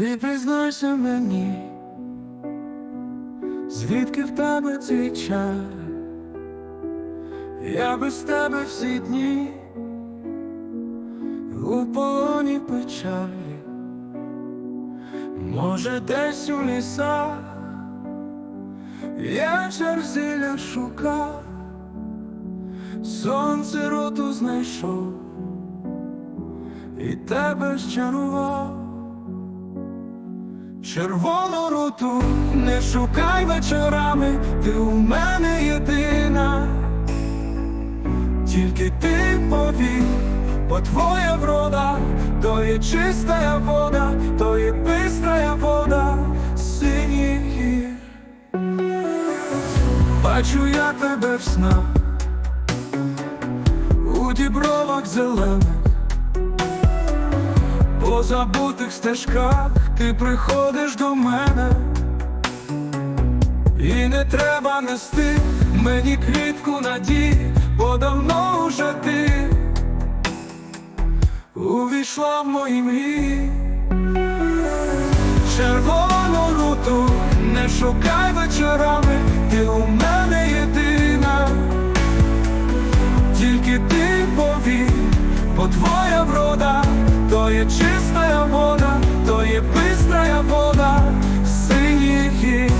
Ти признайся мені, звідки в тебе цей чар? Я без тебе всі дні. У полоні печалі, може, десь у лісах. Я черзіля шукав, сонце роту знайшов. І тебе щарував. Червону руту не шукай вечорами, ти у мене єдина, тільки ти повір, бо твоя врода, то є чистая вода, то є бистрая вода, синіх гір. Бачу я тебе в снах, у дібровах зелених. По забутих стежках. Ти приходиш до мене, і не треба нести мені квітку надії, бо давно уже ти увійшла в мої мрії. Червону руту не шукай вечорами, ти у мене єдина, тільки ти повір, бо твоя врода, то є чистая вода, то є бистрая вода, синіх.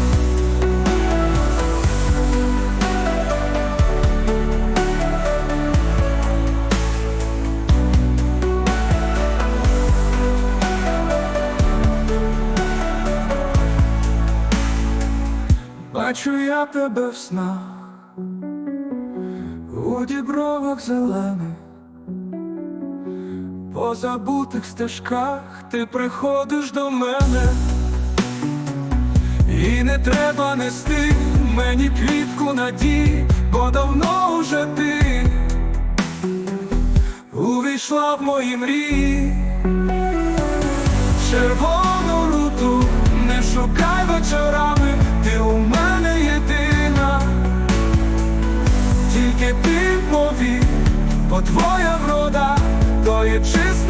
Бачу я тебе в снах, у дібровах зелених, по забутих стежках ти приходиш до мене, і не треба нести мені квітку надії, бо давно уже ти увійшла в мої мрії. Червону руту не шукай вечорами, ти у мене єдина, тільки ти повір, бо твоя врода, то є чистая вода.